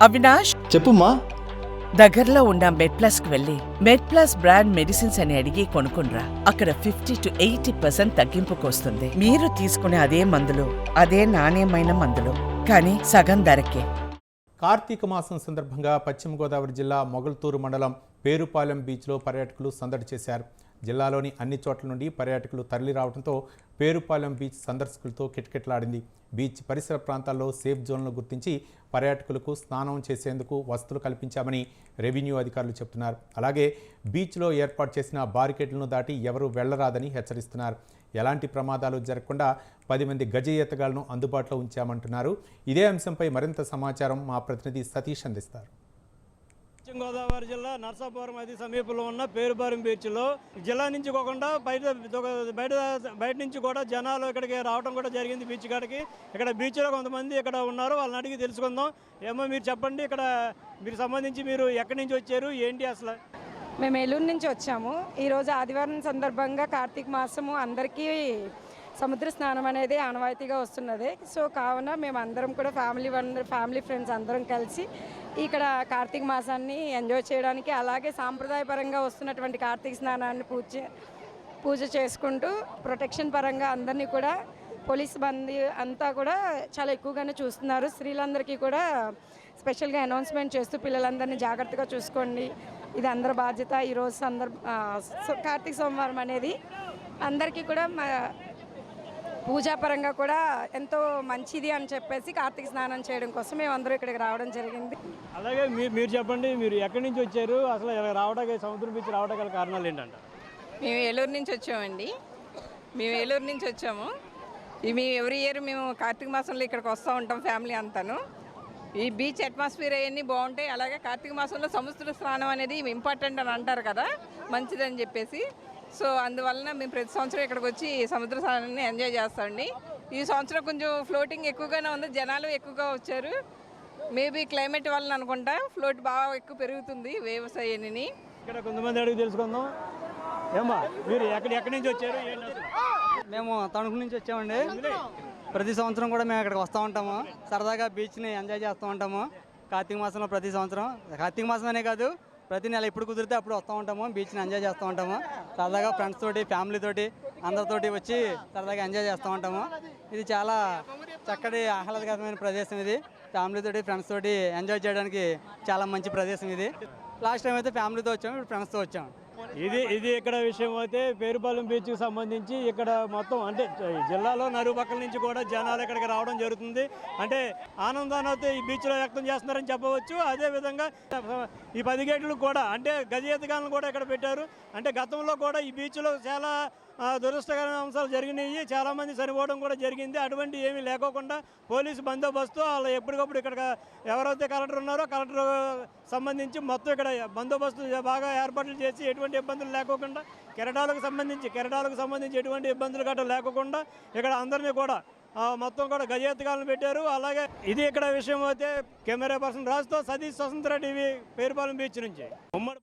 అవినాష్? చెప్పుమా దగ్గరలో ఉన్న మెడ్ ప్లస్కు వెళ్ళి మెడ్ ప్లస్ బ్రాండ్ మెడిసిన్స్ అని అడిగి కొనుక్కునరా అక్కడ ఫిఫ్టీ టు ఎయిటీ పర్సెంట్ తగ్గింపుకు వస్తుంది మీరు తీసుకునే అదే మందులు అదే నాణ్యమైన మందులు కానీ సగం ధరకే. కార్తీక మాసం సందర్భంగా పశ్చిమ గోదావరి జిల్లా మొగల్తూరు మండలం పేరుపాలెం బీచ్లో పర్యాటకులు సందడి చేశారు. జిల్లాలోని అన్ని చోట్ల నుండి పర్యాటకులు తరలి రావడంతో పేరుపాలెం బీచ్ సందర్శకులతో కిటకిటలాడింది. బీచ్ పరిసర ప్రాంతాల్లో సేఫ్ జోన్లను గుర్తించి పర్యాటకులకు స్నానం చేసేందుకు వసతులు కల్పించామని రెవెన్యూ అధికారులు చెబుతున్నారు. అలాగే బీచ్లో ఏర్పాటు చేసిన బారికేడ్లను దాటి ఎవరూ వెళ్ళరాదని హెచ్చరిస్తున్నారు. ఎలాంటి ప్రమాదాలు జరగకుండా పది మంది గజ ఈతగాళ్ళను అందుబాటులో ఉంచామంటున్నారు. ఇదే అంశంపై మరింత సమాచారం మా ప్రతినిధి సతీష్ అందిస్తారు. పశ్చిమ గోదావరి జిల్లా నర్సాపురం నది సమీపంలో ఉన్న పేరుపారం బీచ్లో జిల్లా నుంచి కాకుండా బయట బయట బయట నుంచి కూడా జనాలు ఇక్కడికి రావడం కూడా జరిగింది బీచ్ కాడికి. ఇక్కడ బీచ్లో కొంతమంది ఇక్కడ ఉన్నారు వాళ్ళని అడిగి తెలుసుకుందాం. ఏమో మీరు చెప్పండి ఇక్కడ మీరు సంబంధించి మీరు ఎక్కడి నుంచి వచ్చారు ఏంటి అసలు? మేము ఏలూరు నుంచి వచ్చాము. ఈరోజు ఆదివారం సందర్భంగా కార్తీక మాసము అందరికీ సముద్ర స్నానం అనేది ఆనవాయితీగా వస్తున్నది. సో కావున మేము అందరం కూడా ఫ్యామిలీ వన్ ఫ్యామిలీ ఫ్రెండ్స్ అందరం కలిసి ఇక్కడ కార్తీక మాసాన్ని ఎంజాయ్ చేయడానికి అలాగే సాంప్రదాయపరంగా వస్తున్నటువంటి కార్తీక స్నానాన్ని పూజ పూజ చేసుకుంటూ ప్రొటెక్షన్ పరంగా అందరినీ కూడా పోలీస్ బందీ అంతా కూడా చాలా ఎక్కువగానే చూస్తున్నారు. స్త్రీలందరికీ కూడా స్పెషల్గా అనౌన్స్మెంట్ చేస్తూ పిల్లలందరినీ జాగ్రత్తగా చూసుకోండి. ఇది అందరి బాధ్యత. ఈరోజు సందర్భ కార్తీక సోమవారం అనేది అందరికీ కూడా మా పూజాపరంగా కూడా ఎంతో మంచిది అని చెప్పేసి కార్తీక స్నానం చేయడం కోసం మేము అందరూ ఇక్కడికి రావడం జరిగింది. అలాగే మీరు మీరు చెప్పండి మీరు ఎక్కడి నుంచి వచ్చారు? అసలు ఇలా రావడానికి సముద్రం బీచ్ రావడానికి గల కారణాలు ఏంటంట? మేము ఏలూరు నుంచి వచ్చామండి. మేము ఏలూరు నుంచి వచ్చాము. ఈ మేము ఎవ్రీ ఇయర్ మేము కార్తీక మాసంలో ఇక్కడికి వస్తూ ఉంటాం ఫ్యామిలీ అంతాను. ఈ బీచ్ అట్మాస్ఫియర్ అవన్నీ బాగుంటాయి. అలాగే కార్తీక మాసంలో సముద్ర స్నానం అనేది ఇంపార్టెంట్ అని అంటారు కదా మంచిదని చెప్పేసి. సో అందువలన మేము ప్రతి సంవత్సరం ఇక్కడికి వచ్చి సముద్ర స్నానాన్ని ఎంజాయ్ చేస్తామండి. ఈ సంవత్సరం కొంచెం ఫ్లోటింగ్ ఎక్కువగానే ఉంది. జనాలు ఎక్కువగా వచ్చారు. మేబీ క్లైమేట్ వలన అనుకుంటా ఫ్లోట్ బాగా ఎక్కువ పెరుగుతుంది వేవ్స్ అవన్నీ ఇక్కడ కొంతమంది అడిగి తెలుసుకుందాం. ఏమ్మా మీరు ఎక్కడి ఎక్కడి నుంచి వచ్చారు? మేము తణుకు నుంచి వచ్చామండి. ప్రతి సంవత్సరం కూడా మేము ఇక్కడికి వస్తూ ఉంటాము. సరదాగా బీచ్ని ఎంజాయ్ చేస్తూ ఉంటాము. కార్తీక మాసంలో ప్రతి సంవత్సరం. కార్తీక మాసం అనే కాదు ప్రతి నెల ఎప్పుడు కుదిరితే అప్పుడు వస్తూ ఉంటాము బీచ్ని ఎంజాయ్ చేస్తూ ఉంటాము. సరదాగా ఫ్రెండ్స్ తోటి ఫ్యామిలీ తోటి అందరితోటి వచ్చి సరదాగా ఎంజాయ్ చేస్తూ ఉంటాము. ఇది చాలా చక్కటి ఆహ్లాదకరమైన ప్రదేశం ఇది. ఫ్యామిలీ తోటి ఫ్రెండ్స్ తోటి ఎంజాయ్ చేయడానికి చాలా మంచి ప్రదేశం ఇది. లాస్ట్ టైం అయితే ఫ్యామిలీతో వచ్చాము ఇప్పుడు ఫ్రెండ్స్తో వచ్చాము. ఇది ఇది ఇక్కడ విషయం అయితే పేరుపాలెం బీచ్కి సంబంధించి ఇక్కడ మొత్తం అంటే జిల్లాలో నలుపక్కల నుంచి కూడా జనాలు ఇక్కడికి రావడం జరుగుతుంది. అంటే ఆనందాన్ని అయితే ఈ బీచ్లో వ్యక్తం చేస్తున్నారని చెప్పవచ్చు. అదే విధంగా ఈ పది గేట్లు కూడా అంటే గజయతగాలను కూడా ఇక్కడ పెట్టారు. అంటే గతంలో కూడా ఈ బీచ్లో చాలా దురదృష్టకరమైన అంశాలు జరిగినాయి. చాలామంది చనిపోవడం కూడా జరిగింది. అటువంటి ఏమీ లేకోకుండా పోలీసు బందోబస్తు వాళ్ళు ఎప్పటికప్పుడు ఇక్కడ ఎవరైతే కలెక్టర్ ఉన్నారో కలెక్టర్ సంబంధించి మొత్తం ఇక్కడ బందోబస్తు బాగా ఏర్పాట్లు చేసి ఎటువంటి ఇబ్బందులు లేకోకుండా కెరటాలకు సంబంధించి కెరటాలకు సంబంధించి ఎటువంటి ఇబ్బందులు గట్రా లేకోకుండా ఇక్కడ అందరినీ కూడా మొత్తం కూడా గజెత్తుకాలను పెట్టారు. అలాగే ఇది ఇక్కడ విషయం అయితే కెమెరా పర్సన్ రాజుతో సతీష్ స్వతంత్ర టీవీ పేరుపాలెం బీచ్ నుంచి. ఉమ్మడి